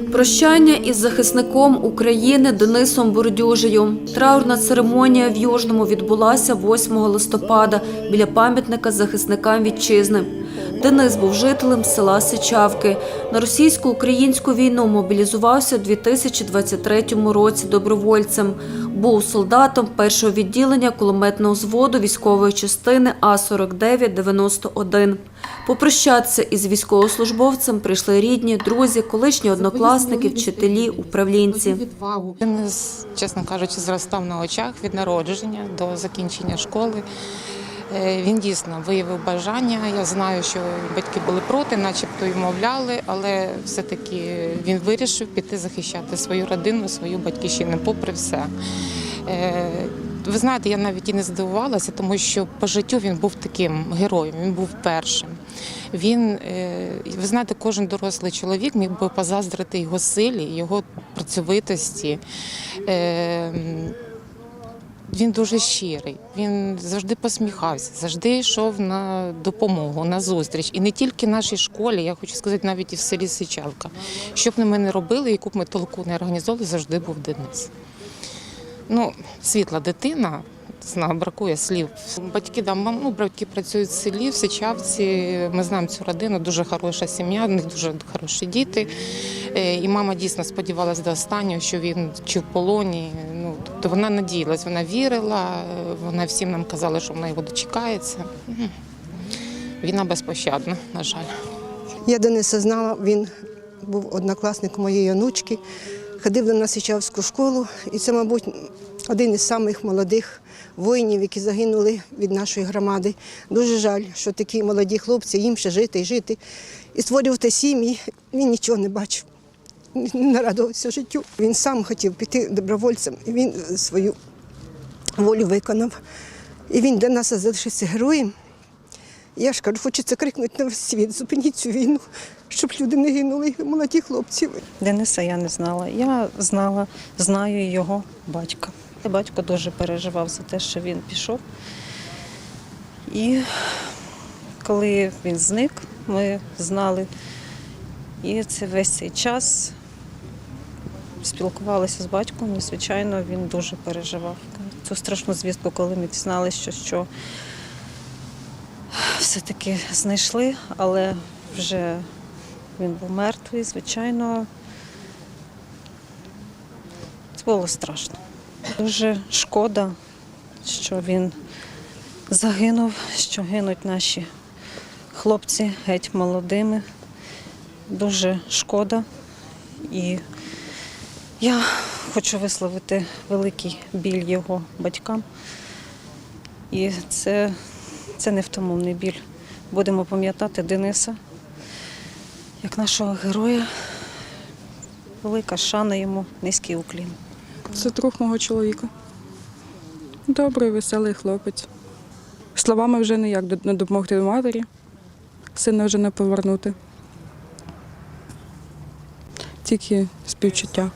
Прощання із захисником України Денисом Бурдюжею. Траурна церемонія в Южному відбулася 8 листопада біля пам'ятника захисникам вітчизни. Денис був жителем села Сичавки. На російсько-українську війну мобілізувався у 2023 році добровольцем. Був солдатом першого відділення кулеметного зводу військової частини А-49-91. Попрощатися із військовослужбовцем прийшли рідні, друзі, колишні однокласники, вчителі, управлінці. Відвагу. Денис, чесно кажучи, зростав на очах від народження до закінчення школи. Е, Він дійсно виявив бажання. Я знаю, що батьки були проти, начебто й мовляли, але все-таки він вирішив піти захищати свою родину, свою батьківщину, попри все. Е, Ви знаєте, я навіть і не здивувалася, тому що по життю він був таким героєм, він був першим. Він, е, ви знаєте, кожен дорослий чоловік міг би позаздрити його силі, його працьовитості. Він дуже щирий, він завжди посміхався, завжди йшов на допомогу, на зустріч. І не тільки нашій школі, я хочу сказати, навіть і в селі Сичавка. Що б ми не робили, яку б ми толку не організовували, завжди був Денис. Ну, світла дитина, знаю, бракує слів. Батьки да, мам- ну, батьки працюють в селі, в Сичавці. Ми знаємо цю родину, дуже хороша сім'я, в них дуже хороші діти. Е, І мама дійсно сподівалася до останнього, що він чи в полоні. Ну, тобто вона надіялась, вона вірила, е, вона всім нам казала, що вона його дочекається. Війна безпощадна, на жаль. Я Дениса знала, він був однокласником моєї онучки, ходив до нас Ічавську школу, і це, мабуть, один із самих молодих воїнів, які загинули від нашої громади. Дуже жаль, що такі молоді хлопці, їм ще жити і жити. І створювати сім'ї, він нічого не бачив, нарадувався життю. Він сам хотів піти добровольцем, і він свою волю виконав. І він для нас залишився героєм. Я ж кажу, хочеться крикнути на весь світ, зупиніть цю війну, щоб люди не гинули, молоді хлопці. Дениса я не знала. Я знала, знаю його батька. Батько дуже переживав за те, що він пішов. І коли він зник, ми знали. І це весь цей час спілкувалися з батьком, і, звичайно, він дуже переживав. Цю страшну звістку, коли ми дізналися, що, що все-таки знайшли, але вже він був мертвий, звичайно. Це було страшно. Дуже шкода, що він загинув, що гинуть наші хлопці геть молодими. Дуже шкода. І я хочу висловити великий біль його батькам. І це, це невтомовний біль. Будемо пам'ятати Дениса як нашого героя. Велика шана йому, низький уклін. Це друг мого чоловіка. Добрий, веселий хлопець. Словами вже ніяк не допомогти матері, сина вже не повернути. Тільки співчуття.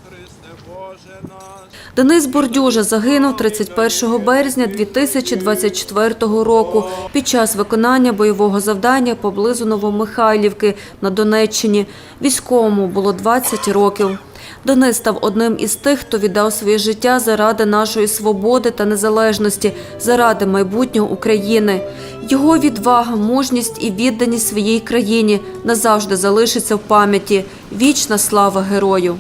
Денис Бордюжа загинув 31 березня 2024 року під час виконання бойового завдання поблизу Новомихайлівки на Донеччині. Військовому було 20 років. Денис став одним із тих, хто віддав своє життя заради нашої свободи та незалежності, заради майбутнього України. Його відвага, мужність і відданість своїй країні назавжди залишиться в пам'яті. Вічна слава герою.